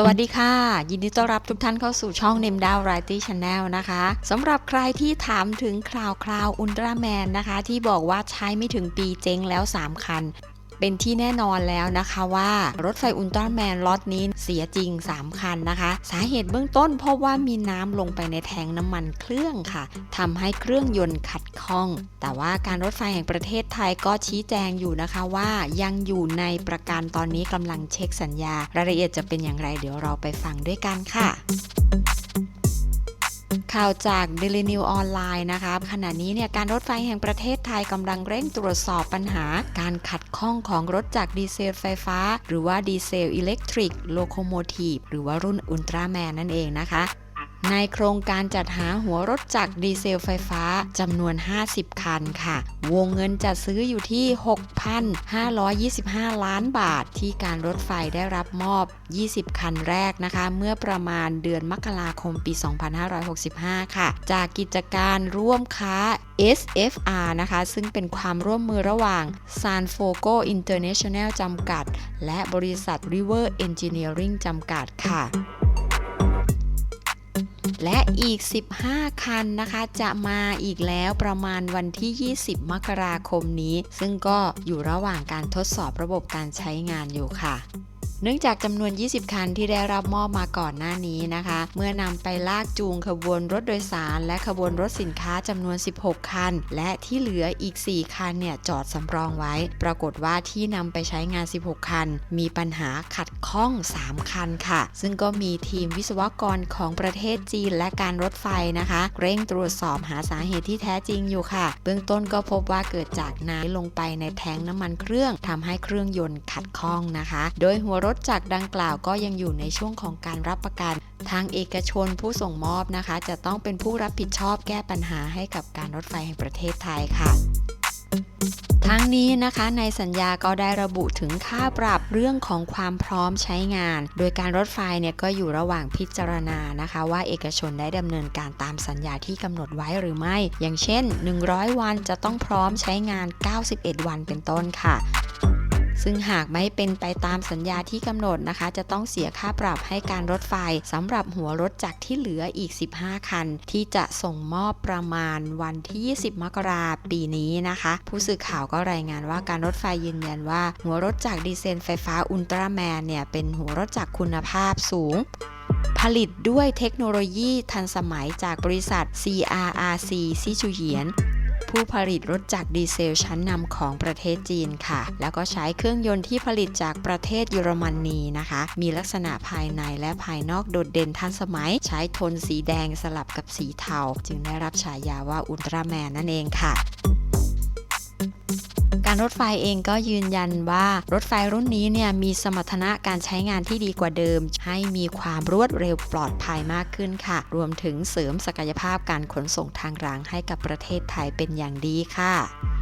สวัสดีค่ะ ยินดีต้อนรับทุกท่านเข้าสู่ช่องเนมดาวไรตี้ชาแนลนะคะสำหรับใครที่ถามถึงคราวคราวอุลตร้าแมนนะคะ ที่บอกว่าใช้ไม่ถึงปีเจ๊งแล้ว 3 คัน เป็นที่แน่นอนแล้วนะคะว่ารถไฟอุลตร้าแมนล็อตนี้เสียจริง 3 คันนะคะ สาเหตุเบื้องต้นเพราะว่ามีน้ำลงไปในแทงน้ำมันเครื่องค่ะทำให้เครื่องยนต์ขัดข้อง แต่ว่าการรถไฟแห่งประเทศไทยก็ชี้แจงอยู่นะคะว่ายังอยู่ในประกันตอนนี้กำลังเช็คสัญญา รายละเอียดจะเป็นอย่างไรเดี๋ยวเราไปฟังด้วยกันค่ะ ข่าวจากเดลินิวออนไลน์นะคะขณะนี้เนี่ยการรถไฟแห่งประเทศไทยกำลังเร่งตรวจสอบปัญหา การขัดข้องของรถจากดีเซลไฟฟ้า หรือว่าดีเซลอิเล็กทริกโลโคโมทีฟหรือว่ารุ่นอุลตร้าแมนนั่นเองนะคะ ในโครงการจัดหาหัวรถจากรดีเซลไฟฟ้าจำนวน 50 คันค่ะ วงเงินจัดซื้ออยู่ที่ 6,525 ล้านบาท ที่การรถไฟได้รับมอบ 20 คันแรกนะคะ เมื่อประมาณเดือนมกราคมปี 2565 ค่ะ จากกิจการร่วมค้า SFR นะคะ ซึ่งเป็นความร่วมมือระหว่าง Sanfogo International จำกัด และบริษัท River Engineering จำกัดค่ะ และอีก 15 คันนะคะ จะมาอีกแล้วประมาณวันที่ 20 มกราคมนี้ ซึ่งก็อยู่ระหว่างการทดสอบระบบการใช้งานอยู่ค่ะ เนื่องจากจำนวน 20 คันที่ได้รับมอบมาก่อนหน้านี้นะคะ เมื่อนำไปลากจูงขบวนรถโดยสาร และขบวนรถสินค้าจำนวน 16 คัน และที่เหลืออีก 4 คันเนี่ยจอดสำรองไว้ ปรากฏว่าที่นำไปใช้งาน 16 คัน มีปัญหาขัดข้อง 3 คันค่ะ ซึ่งก็มีทีมวิศวกรของประเทศจีนและการรถไฟนะคะ เร่งตรวจสอบหาสาเหตุที่แท้จริงอยู่ค่ะ เบื้องต้นก็พบว่าเกิดจากน้ำลงไปในแทงน้ำมันเครื่องทำให้เครื่องยนต์ขัดข้องนะคะ โดยหัวรถถจากดังกล่าวก็ยังอยู่ในช่วงของการรับประกัน ทางเอกชนผู้ส่งมอบนะคะ จะต้องเป็นผู้รับผิดชอบแก้ปัญหาให้กับการรถไฟแห่งประเทศไทยค่ะทั้งนี้นะคะในสัญญาก็ได้ระบุถึงค่าปรับเรื่องของความพร้อมใช้งาน โดยการรถไฟเนี่ยก็อยู่ระหว่างพิจารณานะคะ ว่าเอกชนได้ดำเนินการตามสัญญาที่กำหนดไว้หรือไม่ อย่างเช่น 100 วันจะต้องพร้อมใช้งาน 91 วันเป็นต้นค่ะ ซึ่งหากไม่เป็นไปตามสัญญาที่กำหนดนะคะ จะต้องเสียค่าปรับให้การรถไฟสำหรับหัวรถจากที่เหลืออีก 15 คัน ที่จะส่งมอบประมาณวันที่ 20 มกราปีนี้นะคะ ผู้สื่อข่าวก็รายงานว่าการรถไฟยืนยันว่า หัวรถจากดีเซลไฟฟ้าอุลตร้าแมนเนี่ย เป็นหัวรถจากคุณภาพสูงผลิตด้วยเทคโนโลยีทันสมัยจากบริษัท CRRC ซิจูเหียน ผู้ผลิตรถจักรดีเซลชั้นนำของประเทศจีนค่ะ แล้วก็ใช้เครื่องยนต์ที่ผลิตจากประเทศเยอรมนีนะคะ มีลักษณะภายในและภายนอกโดดเด่นทันสมัย ใช้โทนสีแดงสลับกับสีเทา จึงได้รับฉายาว่าอุลตร้าแมนนั่นเองค่ะ การรถไฟเองก็ยืนยันว่ารถไฟรุ่นนี้เนี่ยมีสมรรถนะการใช้งานที่ดีกว่าเดิม ให้มีความรวดเร็วปลอดภัยมากขึ้นค่ะ รวมถึงเสริมศักยภาพการขนส่งทางรางให้กับประเทศไทยเป็นอย่างดีค่ะ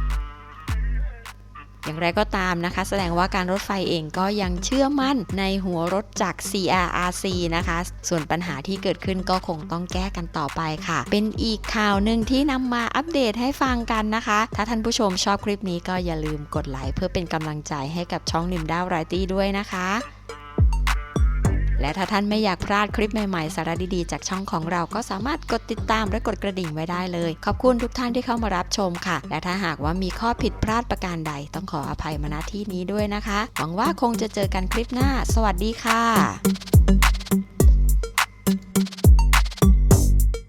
อย่างไรก็ตามนะคะ แสดงว่าการรถไฟเองก็ยังเชื่อมั่นในหัวรถจาก CRRC นะคะ ส่วนปัญหาที่เกิดขึ้นก็คงต้องแก้กันต่อไปค่ะ เป็นอีกข่าวหนึ่งที่นำมาอัปเดตให้ฟังกันนะคะ ถ้าท่านผู้ชมชอบคลิปนี้ก็อย่าลืมกดไลค์เพื่อเป็นกำลังใจให้กับช่องนิมด้าวไรตี้ด้วยนะคะ และถ้าท่านไม่อยากพลาดคลิปใหม่ๆ สาระดีๆ จากช่องของเราก็สามารถกดติดตามและกดกระดิ่งไว้ได้เลย ขอบคุณทุกท่านที่เข้ามารับชมค่ะ และถ้าหากว่ามีข้อผิดพลาดประการใด ต้องขออภัยมาณที่นี้ด้วยนะคะ หวังว่าคงจะเจอกันคลิปหน้า สวัสดีค่ะ